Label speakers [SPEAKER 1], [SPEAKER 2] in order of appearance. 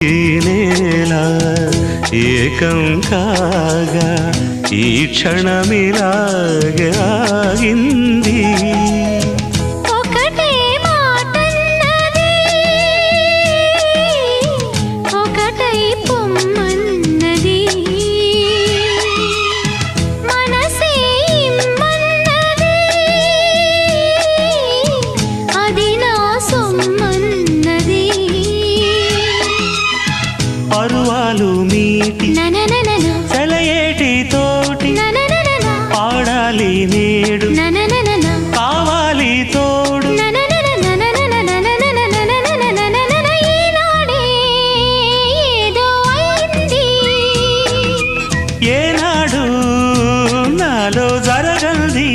[SPEAKER 1] ఈ ఏకం కాగా ఈ క్షణమిలాగాగింది పరువాలు మీటి సెలయేటి తోటి పాడాలి నేడు కావాలి తోడు ఏనాడు నాలో జరగంది